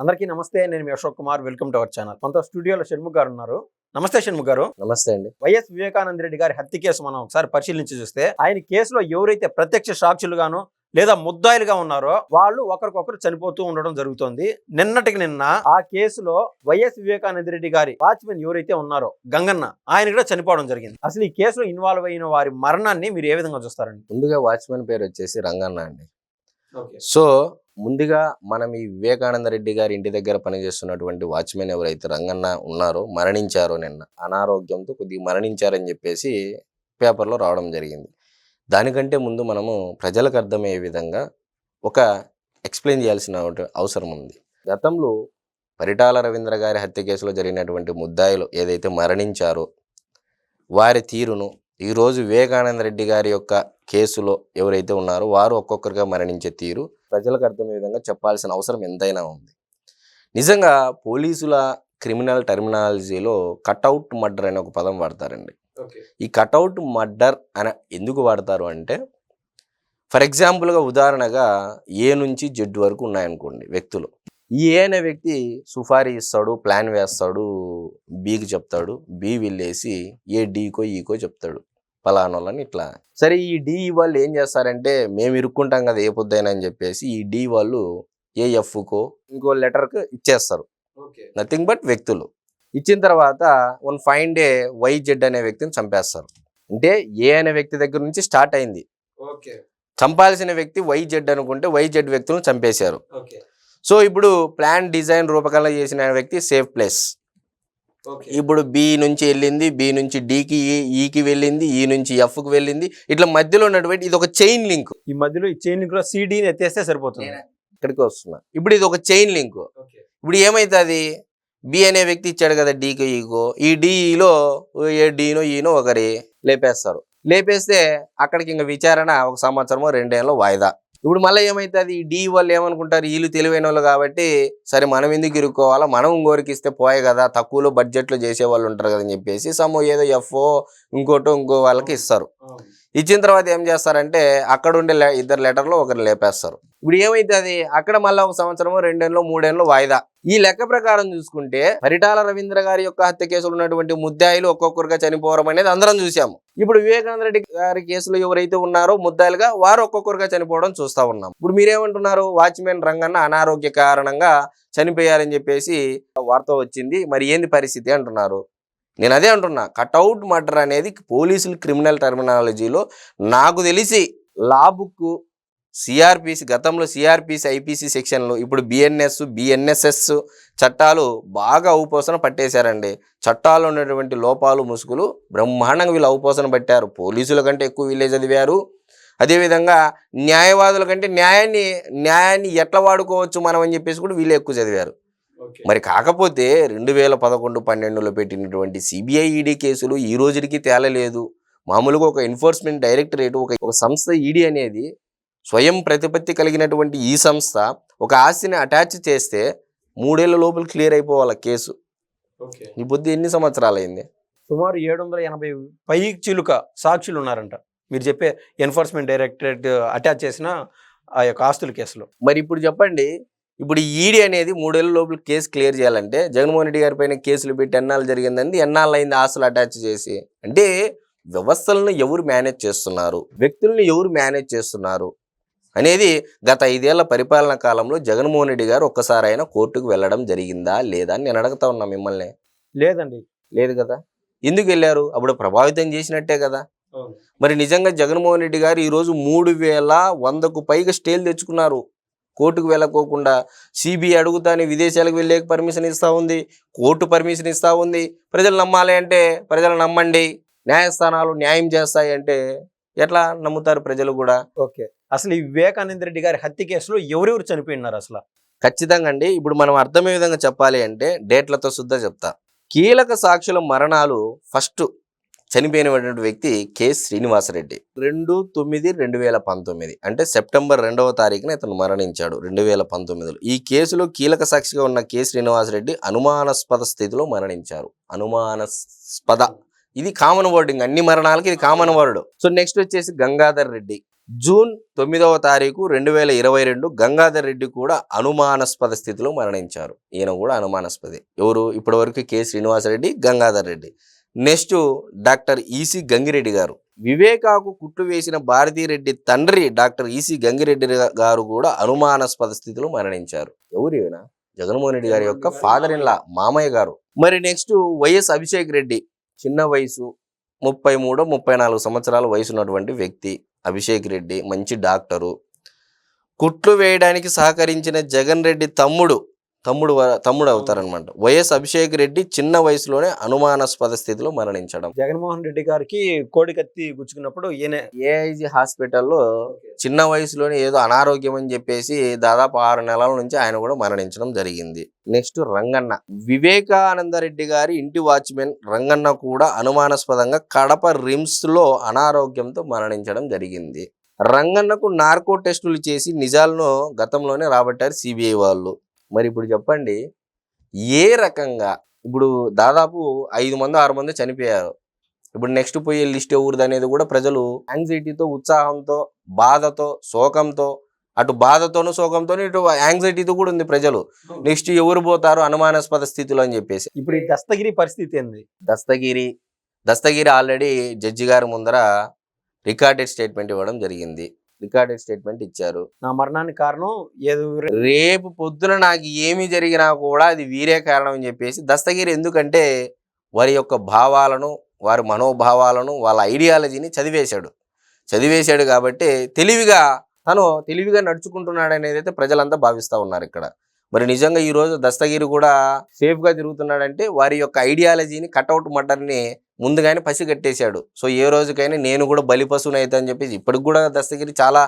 అందరికీ నమస్తే నేను మీ Ashok Kumar. Welcome to our channel కొంత స్టూడియోలో షణ్ముఖ్ గారు ఉన్నారు. నమస్తే షణ్ముఖ్ గారు. నమస్తే అండి. వైఎస్ వివేకానంద రెడ్డి గారి హత్య కేసు మనం ఒకసారి పరిశీలించి చూస్తే ఆయన కేసులో ఎవరైతే ప్రత్యక్ష సాక్షులుగాను లేదా ముద్దాయిలుగా ఉన్నారో వాళ్ళు ఒకరికొకరు చనిపోతూ ఉండడం జరుగుతోంది. నిన్నటికి నిన్న ఆ కేసులో వైఎస్ వివేకానంద రెడ్డి గారి వాచ్మెన్ ఎవరైతే ఉన్నారో గంగన్న ఆయన కూడా చనిపోవడం జరిగింది. అసలు ఈ కేసులో ఇన్వాల్వ్ అయిన వారి మరణాన్ని మీరు ఏ విధంగా చూస్తారండి? ముందుగా వాచ్మెన్ పేరు వచ్చేసి రంగన్న అండి. సో ముందుగా మనం ఈ వివేకానంద రెడ్డి గారి ఇంటి దగ్గర పనిచేస్తున్నటువంటి వాచ్మెన్ ఎవరైతే రంగన్న ఉన్నారో మరణించారో నిన్న అనారోగ్యంతో కొద్దిగా మరణించారని చెప్పేసి పేపర్లో రావడం జరిగింది. దానికంటే ముందు మనము ప్రజలకు అర్థమయ్యే విధంగా ఒక ఎక్స్ప్లెయిన్ చేయాల్సిన అవసరం ఉంది. గతంలో పరిటాల రవీంద్ర గారి హత్య కేసులో జరిగినటువంటి ముద్దాయిలు ఏదైతే మరణించారో వారి తీరును ఈరోజు వివేకానంద రెడ్డి గారి యొక్క కేసులో ఎవరైతే ఉన్నారో వారు ఒక్కొక్కరిగా మరణించే తీరు. ప్రజలకు అర్థమయ్యే విధంగా చెప్పాల్సిన అవసరం ఎంతైనా ఉంది. నిజంగా పోలీసుల క్రిమినల్ టర్మినాలజీలో కటౌట్ మర్డర్ అనే ఒక పదం వాడతారండి. ఈ కటౌట్ మర్డర్ అని ఎందుకు వాడతారు అంటే ఫర్ ఎగ్జాంపుల్గా ఉదాహరణగా ఏ నుంచి జెడ్ వరకు ఉన్నాయనుకోండి వ్యక్తులు. ఈ ఏ అనే వ్యక్తి సుఫారీ ఇస్తాడు ప్లాన్ వేస్తాడు బీకి చెప్తాడు బి వెళ్ళేసి ఏ డీకో ఈకో చెప్తాడు. పలానోళ్ళని ఇట్లా. సరే ఈ డి వాళ్ళు ఏం చేస్తారంటే మేము ఇరుక్కుంటాం కదా ఏ పొద్దుైనా అని చెప్పేసి ఈ డి వాళ్ళు ఏ ఎఫ్కో ఇంకో లెటర్కి ఇచ్చేస్తారు. నథింగ్ బట్ వ్యక్తులు. ఇచ్చిన తర్వాత one fine day Y Z అనే వ్యక్తిని చంపేస్తారు. అంటే ఏ అనే వ్యక్తి దగ్గర నుంచి స్టార్ట్ అయింది. చంపాల్సిన వ్యక్తి వై జెడ్ అనుకుంటే వై జెడ్ వ్యక్తులను చంపేశారు. సో ఇప్పుడు ప్లాన్ డిజైన్ రూపకల్పన చేసిన వ్యక్తి సేఫ్ ప్లేస్. ఇప్పుడు బి నుంచి వెళ్ళింది బి నుంచి డికి ఈకి వెళ్ళింది ఈ నుంచి ఎఫ్కి వెళ్ళింది. ఇట్లా మధ్యలో ఉన్నటువంటి ఇది ఒక చైన్ లింక్ ఈ మధ్యలో ఈ చైన్లో సిడీని ఎత్తేస్తే సరిపోతుంది. ఇక్కడికి వస్తున్నా. ఇప్పుడు ఇది ఒక చైన్ లింక్ ఇప్పుడు ఏమైతుంది? బి అనే వ్యక్తి ఇచ్చాడు కదా డీకి ఈకో ఈ డిఈలో ఏ డీనో ఈనో ఒకరి లేపేస్తారు. లేపేస్తే అక్కడికి ఇంకా విచారణ ఒక సంవత్సరమో రెండేళ్ళలో వాయిదా. ఇప్పుడు మళ్ళీ ఏమవుతుంది ఈ డి వాళ్ళు ఏమనుకుంటారు? వీళ్ళు తెలివైన వాళ్ళు కాబట్టి సరే మనం ఎందుకు ఇరుక్కోవాలా? మనం ఇంకోరికి ఇస్తే పోయే కదా? తక్కువలో బడ్జెట్లో చేసే వాళ్ళు ఉంటారు కదా అని చెప్పేసి సమ్ ఏదో ఎఫ్ఓ ఇంకోటో ఇంకో వాళ్ళకి ఇస్తారు. ఇచ్చిన తర్వాత ఏం చేస్తారంటే అక్కడ ఉండే ఇద్దరు లెటర్లో ఒకరు లేపేస్తారు. ఇప్పుడు ఏమైతుంది? అక్కడ మళ్ళీ ఒక సంవత్సరము రెండేళ్ళు మూడేళ్ళు వాయిదా. ఈ లెక్క ప్రకారం చూసుకుంటే పరిటాల రవీంద్ర గారి యొక్క హత్య కేసులు ఉన్నటువంటి ముద్దాయిలు ఒక్కొక్కరుగా చనిపోవడం అనేది అందరం చూసాము ఇప్పుడు వివేకానంద రెడ్డి గారి కేసులో ఎవరైతే ఉన్నారో ముద్దాయిలుగా వారు ఒక్కొక్కరుగా చనిపోవడం చూస్తా ఉన్నాం. ఇప్పుడు మీరేమంటున్నారు? వాచ్మెన్ రంగన్న అనారోగ్య కారణంగా చనిపోయారని చెప్పేసి వార్త వచ్చింది. మరి ఏంది పరిస్థితి అంటున్నారు? నేను అదే అంటున్నా కటౌట్ మర్డర్ అనేది పోలీసులు క్రిమినల్ టర్మినాలజీలో నాకు తెలిసి లా బుక్ సిఆర్పిసి గతంలో సిఆర్పిసి ఐపీసీ సెక్షన్లు ఇప్పుడు బిఎన్ఎస్ బిఎన్ఎస్ఎస్ చట్టాలు బాగా ఔపోసన పట్టేశారండి. చట్టాల్లో ఉన్నటువంటి లోపాలు ముసుగులు బ్రహ్మాండంగా వీళ్ళు ఔపోసన పట్టారు. పోలీసుల కంటే ఎక్కువ వీళ్ళే చదివారు. అదేవిధంగా న్యాయవాదుల కంటే న్యాయాన్ని న్యాయాన్ని ఎట్లా వాడుకోవచ్చు మనం అని చెప్పేసి కూడా వీళ్ళు ఎక్కువ చదివారు. మరి కాకపోతే రెండు వేల పదకొండు పన్నెండులో పెట్టినటువంటి సిబిఐ ఈడీ కేసులు ఈ రోజుకి తేలలేదు. మామూలుగా ఒక ఎన్ఫోర్స్మెంట్ డైరెక్టరేట్ ఒక ఒక సంస్థ ఈడీ అనేది స్వయం ప్రతిపత్తి కలిగినటువంటి ఈ సంస్థ ఒక ఆస్తిని అటాచ్ చేస్తే మూడేళ్ళ లోపల క్లియర్ అయిపోవాలి కేసు. ఈ బుద్ధి ఎన్ని సంవత్సరాలు అయింది సుమారు ఏడు వందల ఎనభై పై చిలుక సాక్షులు ఉన్నారంట. మీరు చెప్పే ఎన్ఫోర్స్మెంట్ డైరెక్టరేట్ అటాచ్ చేసిన ఆ యొక్క ఆస్తుల కేసులో. మరి ఇప్పుడు చెప్పండి ఇప్పుడు ఈడీ అనేది మూడేళ్ళ లోపల కేసు క్లియర్ చేయాలంటే జగన్మోహన్ రెడ్డి గారి పైన కేసులు పెట్టి ఎన్నాళ్ళు జరిగిందండి? ఎన్నాళ్ళు అయింది ఆస్తులు అటాచ్ చేసి? అంటే వ్యవస్థలను ఎవరు మేనేజ్ చేస్తున్నారు? వ్యక్తుల్ని ఎవరు మేనేజ్ చేస్తున్నారు? అనేది గత ఐదేళ్ళ పరిపాలన కాలంలో జగన్మోహన్ రెడ్డి గారు ఒక్కసారి అయినా కోర్టుకు వెళ్ళడం జరిగిందా లేదా అని నేను అడుగుతా ఉన్నా మిమ్మల్ని. లేదండి. లేదు కదా? ఎందుకు వెళ్ళారు? అప్పుడు ప్రభావితం చేసినట్టే కదా? మరి నిజంగా జగన్మోహన్ రెడ్డి గారు ఈరోజు మూడు వేల వందకు పైగా స్టేలు తెచ్చుకున్నారు. కోర్టుకు వెళ్ళకోకుండా సిబిఐ అడుగుతానే విదేశాలకు వెళ్ళే పర్మిషన్ ఇస్తా ఉంది కోర్టు పర్మిషన్ ఇస్తా ఉంది. ప్రజలు నమ్మాలి అంటే ప్రజలు నమ్మండి న్యాయస్థానాలు న్యాయం చేస్తాయి అంటే ఎట్లా నమ్ముతారు ప్రజలు కూడా? ఓకే. అసలు ఈ వివేకానంద రెడ్డి గారి హత్య కేసులో ఎవరెవరు చనిపోయినారు అసలు? ఖచ్చితంగా అండి. ఇప్పుడు మనం అర్థమయ్యే విధంగా చెప్పాలి అంటే డేట్లతో శుద్ధ చెప్తా. కీలక సాక్షుల మరణాలు ఫస్ట్ చనిపోయినటువంటి వ్యక్తి కె. శ్రీనివాసరెడ్డి. రెండు తొమ్మిది రెండు వేల పంతొమ్మిది. అంటే సెప్టెంబర్ రెండవ తారీఖున ఇతను మరణించాడు రెండు వేల పంతొమ్మిదిలో. ఈ కేసులో కీలక సాక్షిగా ఉన్న కె. శ్రీనివాసరెడ్డి అనుమానాస్పద స్థితిలో మరణించారు. అనుమానాస్పద. ఇది కామన్ వర్డింగ్ అన్ని మరణాలకి ఇది కామన్ వర్డ్ సో నెక్స్ట్ వచ్చేసి గంగాధర్ రెడ్డి. జూన్ తొమ్మిదవ తారీఖు రెండు వేల ఇరవై రెండు గంగాధర్ రెడ్డి కూడా అనుమానాస్పద స్థితిలో మరణించారు. ఈయన కూడా అనుమానాస్పదే. ఎవరు? ఇప్పటివరకు K. Srinivasa Reddy Gangadhar Reddy. Next doctor EC Gangi Reddy గారు. వివేకాకు కుట్టు వేసిన భారతీరెడ్డి తండ్రి డాక్టర్ ఈసి గంగిరెడ్డి గారు కూడా అనుమానాస్పద స్థితిలో మరణించారు. ఎవరు ఈయన? జగన్మోహన్ రెడ్డి గారి యొక్క ఫాదర్ ఇన్లా మామయ్య గారు. మరి నెక్స్ట్ వైఎస్ అభిషేక్ రెడ్డి చిన్న వయసు ముప్పై మూడు ముప్పై నాలుగు సంవత్సరాల వయసు ఉన్నటువంటి వ్యక్తి అభిషేక్ రెడ్డి మంచి డాక్టరు. కుట్లు వేయడానికి సహకరించిన జగన్ రెడ్డి తమ్ముడు తమ్ముడు తమ్ముడు అవుతారనమాట వైఎస్ అభిషేక్ రెడ్డి చిన్న వయసులోనే అనుమానాస్పద స్థితిలో మరణించడం. జగన్మోహన్ రెడ్డి గారికి కోడి కత్తి గుచ్చుకున్నప్పుడు ఈయన ఏఐజీ హాస్పిటల్లో చిన్న వయసులోనే ఏదో అనారోగ్యం అని చెప్పేసి దాదాపు ఆరు నెలల నుంచి ఆయన కూడా మరణించడం జరిగింది. నెక్స్ట్ రంగన్న. వివేకానంద రెడ్డి గారి ఇంటి వాచ్మెన్ రంగన్న కూడా అనుమానాస్పదంగా కడప రిమ్స్లో అనారోగ్యంతో మరణించడం జరిగింది. రంగన్నకు నార్కో టెస్టులు చేసి నిజాలను గతంలోనే రాబట్టారు సిబిఐ వాళ్ళు. మరి ఇప్పుడు చెప్పండి ఏ రకంగా ఇప్పుడు దాదాపు ఐదు మంది ఆరు మంది చనిపోయారు. ఇప్పుడు నెక్స్ట్ పోయే లిస్ట్ ఎవరిది అనేది కూడా ప్రజలు యాంగ్జైటీతో ఉత్సాహంతో బాధతో శోకంతో అటు బాధతోనూ శోకంతోనూ ఇటు యాంగ్జైటీతో కూడా ఉంది ప్రజలు. నెక్స్ట్ ఎవరు పోతారు అనుమానాస్పద స్థితిలో అని చెప్పేసి. ఇప్పుడు ఈ దస్తగిరి పరిస్థితి ఏంది? దస్తగిరి దస్తగిరి ఆల్రెడీ జడ్జి గారి ముందర రికార్డెడ్ స్టేట్మెంట్ ఇవ్వడం జరిగింది. రికార్డెడ్ స్టేట్మెంట్ ఇచ్చారు. నా మరణానికి కారణం ఏదో? రేపు పొద్దున నాకు ఏమి జరిగినా కూడా అది వీరే కారణం అని చెప్పేసి దస్తగిరి ఎందుకంటే వారి యొక్క భావాలను వారి మనోభావాలను వాళ్ళ ఐడియాలజీని చదివేశాడు. చదివేశాడు కాబట్టి తెలివిగా తను తెలివిగా నడుచుకుంటున్నాడు అనేది అయితే ప్రజలంతా భావిస్తూ ఉన్నారు ఇక్కడ. మరి నిజంగా ఈ రోజు దస్తగిరి కూడా సేఫ్గా తిరుగుతున్నాడంటే వారి యొక్క ఐడియాలజీని కట్అవుట్ మర్డర్ని ముందుగానే పసి కట్టేశాడు. సో ఏ రోజుకైనా నేను కూడా బలిపశువుని అయితే అని చెప్పేసి ఇప్పటికి కూడా దస్తగిరి చాలా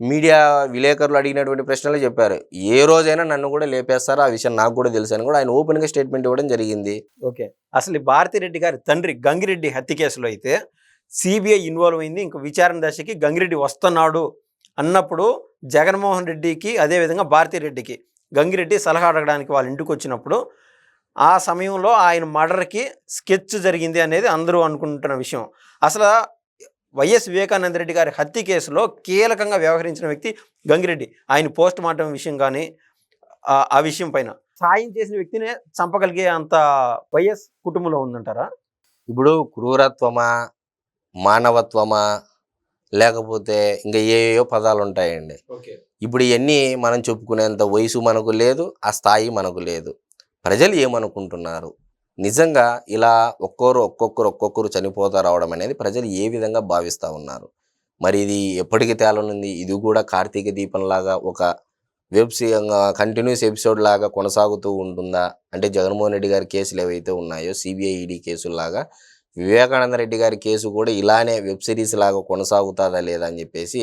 మీడియా విలేకరులు అడిగినటువంటి ప్రశ్నలు చెప్పారు. ఏ రోజైనా నన్ను కూడా లేపేస్తారు? ఆ విషయం నాకు కూడా తెలుసు అని కూడా ఆయన ఓపెన్గా స్టేట్మెంట్ ఇవ్వడం జరిగింది. ఓకే. అసలు భారతిరెడ్డి గారి తండ్రి గంగిరెడ్డి హత్య కేసులో అయితే సిబిఐ ఇన్వాల్వ్ అయింది. ఇంకా విచారణ దశకి గంగిరెడ్డి వస్తున్నాడు అన్నప్పుడు జగన్మోహన్ రెడ్డికి అదేవిధంగా భారతిరెడ్డికి గంగిరెడ్డి సలహా అడగడానికి వాళ్ళ ఇంటికి వచ్చినప్పుడు ఆ సమయంలో ఆయన మర్డర్కి స్కెచ్ జరిగింది అనేది అందరూ అనుకుంటున్న విషయం. అసలు వైఎస్ వివేకానంద రెడ్డి గారి హత్య కేసులో కీలకంగా వ్యవహరించిన వ్యక్తి గంగిరెడ్డి. ఆయన పోస్ట్ మార్టం విషయం కానీ ఆ- విషయం పైన. సాయం చేసిన వ్యక్తినే చంపగలిగే అంత వైఎస్ కుటుంబంలో ఉందంటారా? ఇప్పుడు క్రూరత్వమా మానవత్వమా లేకపోతే ఇంకా ఏయో పదాలు ఉంటాయండి. ఇప్పుడు ఇవన్నీ మనం చెప్పుకునేంత వయసు మనకు లేదు ఆ స్థాయి మనకు లేదు. ప్రజలు ఏమనుకుంటున్నారు? నిజంగా ఇలా ఒక్కొక్కరు ఒక్కొక్కరు ఒక్కొక్కరు చనిపోతా రావడం అనేది ప్రజలు ఏ విధంగా భావిస్తూ ఉన్నారు? మరి ఇది ఎప్పటికి తేలనుంది? ఇది కూడా కార్తీక దీపంలాగా ఒక వెబ్ కంటిన్యూస్ ఎపిసోడ్ లాగా కొనసాగుతూ ఉంటుందా? అంటే జగన్మోహన్ రెడ్డి గారి కేసులు ఏవైతే ఉన్నాయో సిబిఐ ఈడీ కేసుల్లాగా వివేకానంద రెడ్డి గారి కేసు కూడా ఇలానే వెబ్ సిరీస్ లాగా కొనసాగుతుందా లేదా అని చెప్పేసి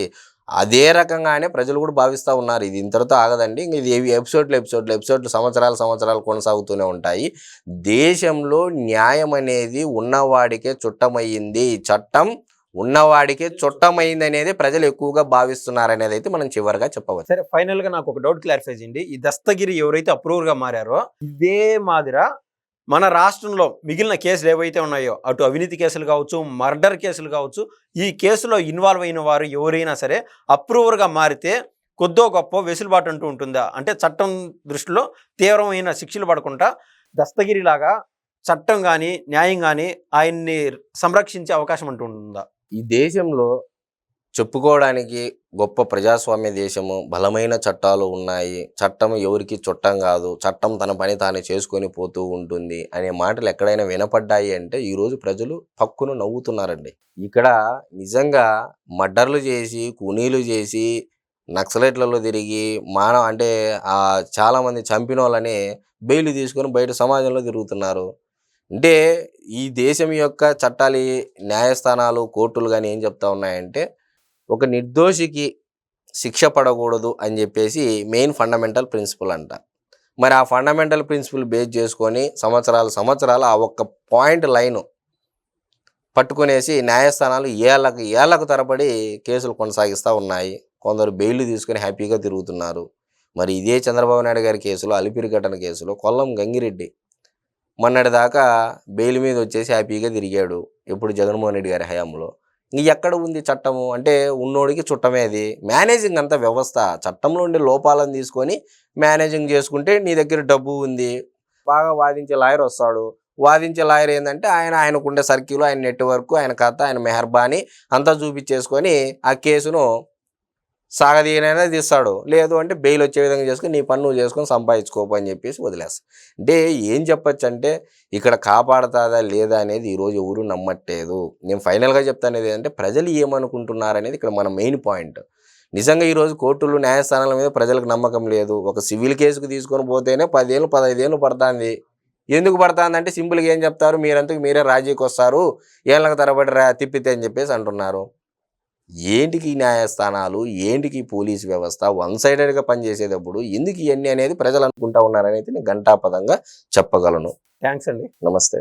అదే రకంగానే ప్రజలు కూడా భావిస్తూ ఉన్నారు. ఇది ఇంతటితో ఆగదండి. ఇంక ఇది ఏవి ఎపిసోడ్లు ఎపిసోడ్లు ఎపిసోడ్లు సంవత్సరాలు సంవత్సరాలు కొనసాగుతూనే ఉంటాయి. దేశంలో న్యాయం అనేది ఉన్నవాడికే చుట్టమయ్యింది. చట్టం ఉన్నవాడికే చుట్టమైంది అనేది ప్రజలు ఎక్కువగా భావిస్తున్నారు అనేది అయితే మనం చివరిగా చెప్పవచ్చు. సరే ఫైనల్గా నాకు ఒక డౌట్ క్లారిఫై చేయండి. ఈ దస్తగిరి ఎవరైతే అప్రూవర్గా మారారో ఇదే మాదిర మన రాష్ట్రంలో మిగిలిన కేసులు ఏవైతే ఉన్నాయో అటు అవినీతి కేసులు కావచ్చు మర్డర్ కేసులు కావచ్చు ఈ కేసులో ఇన్వాల్వ్ అయిన వారు ఎవరైనా సరే అప్రూవర్గా మారితే కొద్దో గొప్ప వెసులుబాటు అంటూ ఉంటుందా? అంటే చట్టం దృష్టిలో తీవ్రమైన శిక్షలు పడకుండా దస్తగిరి లాగా చట్టం కానీ న్యాయం కానీ ఆయన్ని సంరక్షించే అవకాశం అంటూ ఉంటుందా? ఈ దేశంలో చెప్పుకోవడానికి గొప్ప ప్రజాస్వామ్య దేశము బలమైన చట్టాలు ఉన్నాయి. చట్టం ఎవరికి చుట్టం కాదు. చట్టం తన పని తాను చేసుకొని పోతూ ఉంటుంది అనే మాటలు ఎక్కడైనా వినపడ్డాయి అంటే ఈరోజు ప్రజలు పక్కును నవ్వుతున్నారండి. ఇక్కడ నిజంగా మర్డర్లు చేసి కూనీలు చేసి నక్సలైట్లలో తిరిగి మానవ అంటే ఆ చంపిన వాళ్ళని బెయిల్ తీసుకొని బయట సమాజంలో తిరుగుతున్నారు. అంటే ఈ దేశం యొక్క చట్టాలు న్యాయస్థానాలు కోర్టులు కానీ ఏం చెప్తా ఉన్నాయంటే ఒక నిర్దోషికి శిక్ష పడకూడదు అని చెప్పేసి మెయిన్ ఫండమెంటల్ ప్రిన్సిపల్ అంట. మరి ఆ ఫండమెంటల్ ప్రిన్సిపల్ బేస్ చేసుకొని సంవత్సరాలు సంవత్సరాలు ఆ ఒక్క పాయింట్ లైను పట్టుకునేసి న్యాయస్థానాలు ఏళ్ళకు ఏళ్ళకు తరబడి కేసులు కొనసాగిస్తూ ఉన్నాయి. కొందరు బెయిల్ తీసుకొని హ్యాపీగా తిరుగుతున్నారు. మరి ఇదే చంద్రబాబు నాయుడు గారి కేసులో అలిపిరి ఘటన కేసులో కొల్లం గంగిరెడ్డి మొన్నటి దాకా బెయిల్ మీద వచ్చేసి హ్యాపీగా తిరిగాడు. ఎప్పుడు జగన్మోహన్ రెడ్డి గారి హయాంలో. ఎక్కడ ఉంది చట్టము? అంటే ఉన్నోడికి చుట్టమే అది. మేనేజింగ్ అంత వ్యవస్థ. చట్టంలో ఉండే లోపాలను తీసుకొని మేనేజింగ్ చేసుకుంటే నీ దగ్గర డబ్బు ఉంది. బాగా వాదించే లాయర్ వస్తాడు. వాదించే లాయర్ ఏంటంటే ఆయన ఆయనకుండే సర్కిల్ ఆయన నెట్వర్క్ ఆయన కథ ఆయన మెహర్బానీ అంతా చూపించేసుకొని ఆ కేసును సాగదీయనైనా తీస్తాడు. లేదు అంటే బెయిల్ వచ్చే విధంగా చేసుకుని నీ పని నువ్వు చేసుకొని సంపాదించుకోపు అని చెప్పేసి వదిలేస్తాడు అంటే ఏం చెప్పచ్చు అంటే ఇక్కడ కాపాడుతుందా లేదా అనేది ఈరోజు ఎవరు నమ్మట్లేదు. నేను ఫైనల్గా చెప్తాను ఏంటంటే ప్రజలు ఏమనుకుంటున్నారు అనేది ఇక్కడ మన మెయిన్ పాయింట్ నిజంగా ఈరోజు కోర్టులు న్యాయస్థానాల మీద ప్రజలకు నమ్మకం లేదు. ఒక సివిల్ కేసుకు తీసుకొని పోతేనే పదేళ్ళు పదహైదేళ్ళు పడుతుంది. ఎందుకు పడుతుంది అంటే సింపుల్గా ఏం చెప్తారు? మీరంతకు మీరే రాజీకి వస్తారు ఏళ్ళకి తరబడి రా తిప్పితే అని చెప్పేసి అంటున్నారు. ఏంటికి న్యాయస్థానాలు? ఏంటికి పోలీస్ వ్యవస్థ? వన్ సైడెడ్గా పనిచేసేటప్పుడు ఎందుకు ఇవన్నీ అనేది ప్రజలు అనుకుంటా ఉన్నారనేది నేను ఘంటాపదంగా చెప్పగలను. థ్యాంక్స్ అండి. నమస్తే